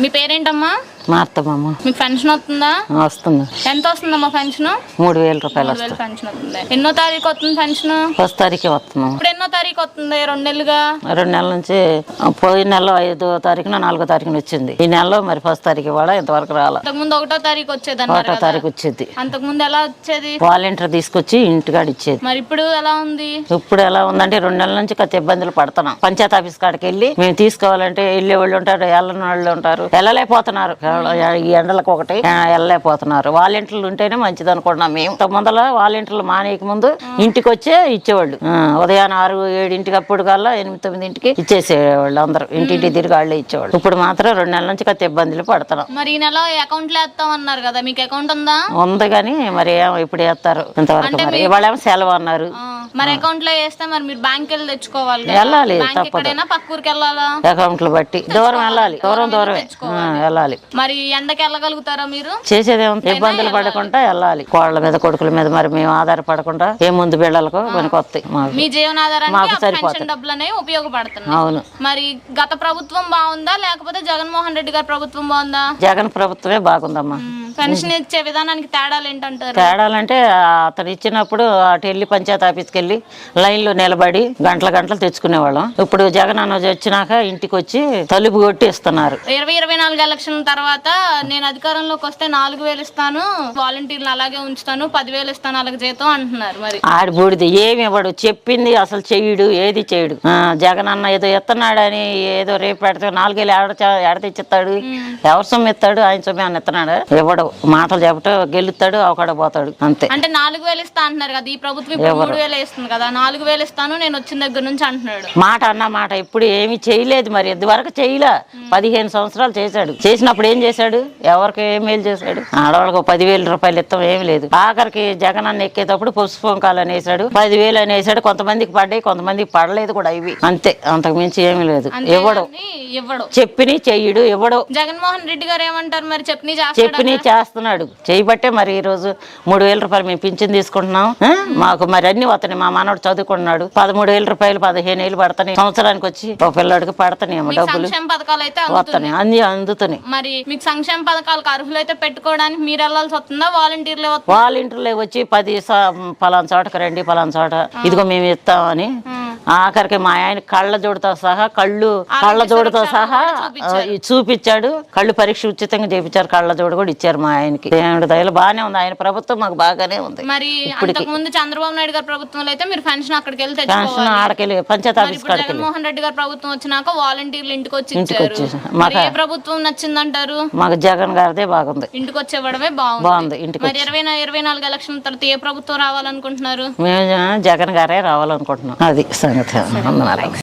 మీ పేరేంటమ్మా? మా అత్తమ్మ. మీకు పెన్షన్ వస్తుందా? వస్తుంది. ఎంత వస్తుందమ్మా పెన్షన్? మూడు వేల రూపాయలు మూడు వేలు వస్తుంది పెన్షన్ వస్తుంది. ఎన్నో తారీఖు వస్తుంది పెన్షన్? ఫస్ట్ తారీఖే వస్తున్నాం ఇప్పుడు ఎన్నో తారీఖు వస్తుంది రెండు నెలలుగా రెండు నెలల నుంచి పోయిన నెల ఐదో తారీఖున నాలుగో తారీఖున వచ్చింది. ఈ నెలలో మరి ఫస్ట్ తారీఖు ఇవాళ ఇంతవరకు రాల. అంతకుముందు ఒకటో తారీఖు వచ్చేది అన్నారు ఒకటో కదా. తారీఖు వచ్చేది. అంతకుముందు ఎలా వచ్చేది? వాలంటీర్ తీసుకొచ్చి ఇంటికాడ ఇచ్చేది. మరి ఇప్పుడు ఎలా ఉంది? ఇప్పుడు ఎలా ఉందంటే రెండు నెలల నుంచి కొద్ది ఇబ్బందులు పడుతున్నాం. పంచాయత్ ఆఫీస్ కాడికి వెళ్ళి మేము తీసుకోవాలంటే వెళ్ళే వాళ్ళు ఉంటారు వెళ్ళని వాళ్ళు ఉంటారు వెళ్ళలేకపోతున్నారు. ఈ ఎండలకు ఒకటి వెళ్ళలేకపోతున్నారు. వాలంటీర్లు ఉంటేనే మంచిది అనుకుంటున్నాం మేము. ముందల వాలంటీర్లు మానేయక ముందు ఇంటికి వచ్చే ఇచ్చేవాళ్ళు. ఆ, ఉదయాన్నే ఆరు ఏడింటికి అప్పుడు కల్లా ఎనిమిది తొమ్మిదింటికి ఇచ్చేసేవాళ్ళు అందరూ. ఇంటింటి తిరిగి వాళ్ళే ఇచ్చేవాళ్ళు. ఇప్పుడు మాత్రం రెండు నెలల నుంచి కొద్ది ఇబ్బందులు పడుతున్నాం. మరి ఈ నెల అకౌంట్ అన్నారు కదా మీకు అకౌంట్ ఉందా? ఉంది కానీ మరి ఏమో ఇప్పుడు వేస్తారు ఇంతవరకు మరి. ఇవాళ సెలవు అన్నారు. మరి అకౌంట్లో వేస్తే మరి మీరు బ్యాంక్ వెళ్ళి తెచ్చుకోవాలి కదా. వెళ్ళాలి బ్యాంక్ తప్పదు. ఎక్కడైనా పక్క ఊరికి వెళ్ళాలా అకౌంట్లు బట్టి. దూరం వెళ్ళాలి దూరం దూరమే. ఆ, వెళ్ళాలి. మరి ఎండకి వెళ్ళగలుగుతారా మీరు? చేసేదేముంది ఇబ్బందులు పడకుండా వెళ్ళాలి. కోళ్ళ మీద కొడుకుల మీద మరి మేము ఆధారపడకుండా ఏ ముందు బిళ్ళలకు మనకు వస్తాయి మాకు. మీ జీవనాధారానికి మాకు ఆ. పెన్షన్ డబ్బులు అనేవి ఉపయోగపడుతున్నాయి. అవును. మరి గత ప్రభుత్వం బాగుందా? లేకపోతే జగన్మోహన్ రెడ్డి గారి ప్రభుత్వం బాగుందా? జగన్ ప్రభుత్వమే బాగుందమ్మా. పెన్షన్ ఇచ్చే విధానానికి తేడాలు ఏంటంటారు? తేడాలంటే అతను ఇచ్చినప్పుడు అటు వెళ్ళి పంచాయతీ ఆఫీస్కి వెళ్ళి లైన్లో నిలబడి గంటల గంటలు తెచ్చుకునేవాళ్ళం. ఇప్పుడు జగన్ అన్న వచ్చినాక ఇంటికి వచ్చి తలుపు కొట్టి ఇస్తున్నారు ఇరవై ఇరవై నాలుగు ఎలక్షన్ తర్వాత నేను అధికారంలోకి వస్తే నాలుగు వేలు ఇస్తాను వాలంటీర్లు అలాగే ఉంచుతాను పదివేలు ఇస్తాను అలాగే జీతం అంటున్నారు మరి. ఆడి బూడిది ఏమి ఇవ్వడు. చెప్పింది అసలు చెయ్యడు ఏది చేయడు ఆ, జగన్ అన్న ఏదో ఎత్తన్నాడని ఏదో రేపు పెడితే నాలుగేళ్ళు ఎడ తెచ్చిస్తాడు ఎవరు సొమ్ము ఎత్తాడు ఆయన సొమ్ము అని ఎత్తనాడు ఇవ్వడు. మాటలు చెప్పటం గెలుస్తాడు అవకాడ పోతాడు అంతే. అంటే నాలుగు వేలు ఇస్తా అంటున్నారు కదా ఈ ప్రభుత్వం ఇప్పుడు మూడు వేలు ఇస్తుంది కదా నాలుగు వేలు ఇస్తాను నేను వచ్చిన దగ్గర నుంచి అంటున్నాడు. మాట అన్న మాట ఇప్పుడు ఏమీ చేయలేదు మరి ఇదివరకు చేయలే. పదిహేను సంవత్సరాలు చేశాడు. చేసినప్పుడు ఏం చేశాడు? ఎవరికి ఏం మేలు చేశాడు? ఆడవాళ్ళకు పదివేల రూపాయలు ఇస్తాం ఏమి లేదు. ఆఖరికి జగన్ అన్న ఎక్కేటప్పుడు పసుపు పొంకాలు అనేసాడు పదివేలు అనేసాడు కొంతమందికి పడ్డాయి కొంతమందికి పడలేదు కూడా ఇవి. అంతే అంతకు మించి ఏమీ లేదు. ఇవ్వడు ఇవ్వడు చెప్పిని చెయ్యడు ఇవ్వడు జగన్మోహన్ రెడ్డి గారు ఏమంటారు మరి? చెప్పని చెప్పిని చేస్తున్నాడు. చేయబట్టే మరి ఈ రోజు మూడు వేల రూపాయలు మేము పింఛన్ తీసుకుంటున్నాం? మాకు మరి అన్ని వస్తున్నాయి మా మనవడు చదువుకుంటున్నాడు. పదమూడు వేల రూపాయలు పదిహేను వేలు పడతాయి సంవత్సరానికి వచ్చి ఒక పిల్లాడికి పడతానేమో డబ్బులు. సంక్షేమ పథకాలు అయితే అందుతున్నాయి. వస్తున్నాయి అన్ని అందుతున్నాయి. మరి మీకు సంక్షేమ పథకాలకు అర్హులైతే పెట్టుకోవడానికి మీరు వెళ్ళాల్సి వస్తుందా? వాలంటీర్లే ఇంట్లో వచ్చి పది పలానా చోటకి రండి పలానా చోట ఇదిగో మేము ఇస్తామని ఆఖరికి మా ఆయన కళ్ళ జోడుతో సహా కళ్ళు కళ్ళ జోడుతో సహా చూపించాడు. కళ్ళు పరీక్ష ఉచితంగా చేపించారు కళ్ళ జోడు కూడా ఇచ్చారు మా ఆయనకి. దేవుడి దయలు బాగానే ఉంది. ఆయన ప్రభుత్వం మాకు బాగానే ఉంది. మరి ముందు చంద్రబాబు నాయుడు గారి ప్రభుత్వంలో అయితే మీరు పెన్షన్ అక్కడికి తెచ్చుకోవాలి. పెన్షన్ ఆడకెళ్ళి పంచాయతీ ఆఫీస్ జగన్మోహన్ రెడ్డి గారి ప్రభుత్వం వచ్చినాక వాలంటీర్లు ఇంటికి వచ్చి ఇంటికి మరి ఏ ప్రభుత్వం నచ్చిందంటారు? మాకు జగన్ గారిదే బాగుంది. ఇంటికి వచ్చి ఇవ్వడమే బాగుంది. బాగుంది ఇంటికి మరి ఇరవై ఇరవై నాలుగు ఎలక్షన్ తర్వాత ఏ ప్రభుత్వం రావాలనుకుంటున్నారు? మేము జగన్ గారే రావాలనుకుంటున్నాం. అది సంగతి అందరం